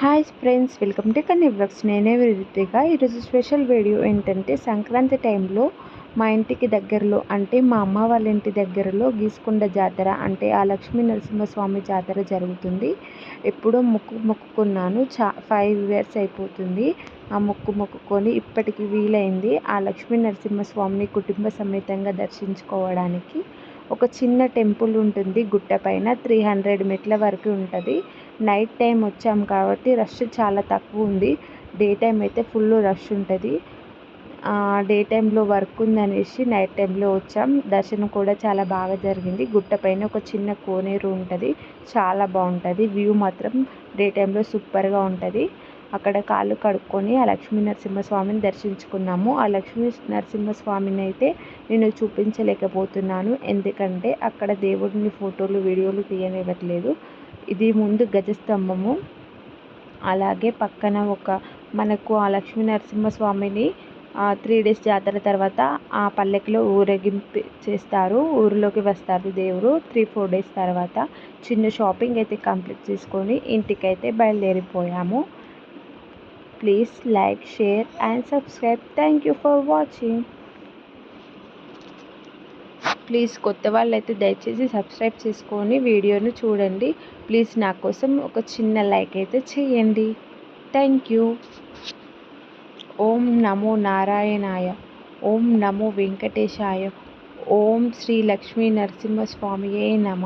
Hi friends welcome to Kanni vlogs నేనే రితిక ఈరోజు special video ఏంటంటే సంక్రాంతి టైంలో మా ఇంటికి దగ్గరలో అంటే మా అమ్మ వాళ్ళ ఇంటి దగ్గరలో గీసుకొండ జాతర అంటే ఆ లక్ష్మీ నరసింహస్వామి జాతర జరుగుతుంది. ఎప్పుడో మొక్కు మొక్కుకున్నాను. చా ఫైవ్ ఇయర్స్ అయిపోతుంది ఆ మొక్కు మొక్కుకొని ఇప్పటికి వీలైంది ఆ లక్ష్మీ నరసింహస్వామిని కుటుంబ సమేతంగా దర్శించుకోవడానికి. ఒక చిన్న టెంపుల్ ఉంటుంది. గుట్ట పైన త్రీ హండ్రెడ్ మెట్ల వరకు ఉంటుంది. నైట్ టైం వచ్చాం కాబట్టి రష్ చాలా తక్కువ ఉంది. డే టైం అయితే ఫుల్ రష్ ఉంటుంది. డే టైంలో వర్క్ ఉందనేసి నైట్ టైంలో వచ్చాం. దర్శనం కూడా చాలా బాగా జరిగింది. గుట్ట పైన ఒక చిన్న కోనేరు ఉంటుంది. చాలా బాగుంటుంది. వ్యూ మాత్రం డే టైంలో సూపర్గా ఉంటుంది. అక్కడ కాళ్ళు కడుక్కొని ఆ లక్ష్మీ నరసింహస్వామిని దర్శించుకున్నాము. ఆ లక్ష్మీ నరసింహస్వామిని అయితే నేను చూపించలేకపోతున్నాను. ఎందుకంటే అక్కడ దేవుడిని ఫోటోలు వీడియోలు తీయనివ్వట్లేదు. ఇది ముందు గజస్తంభము. అలాగే పక్కన ఒక మనకు ఆ లక్ష్మీ నరసింహస్వామిని త్రీ డేస్ జాతర తర్వాత ఆ పల్లెకిలో ఊరేగింపు చేస్తారు. ఊరిలోకి వస్తారు దేవుడు త్రీ ఫోర్ డేస్ తర్వాత. చిన్న షాపింగ్ అయితే కంప్లీట్ చేసుకొని ఇంటికైతే బయలుదేరిపోయాము. Please like share and subscribe. Thank you for watching. Please కొత్త వాళ్ళైతే దయచేసి సబ్స్క్రైబ్ చేసుకొని వీడియోను చూడండి. ప్లీజ్ నా కోసం ఒక చిన్న లైక్ అయితే చేయండి. Thank you. ఓం నమో నారాయణాయ. ఓం నమో వెంకటేశాయ. ఓం శ్రీ లక్ష్మీ నరసింహస్వామియే నమ.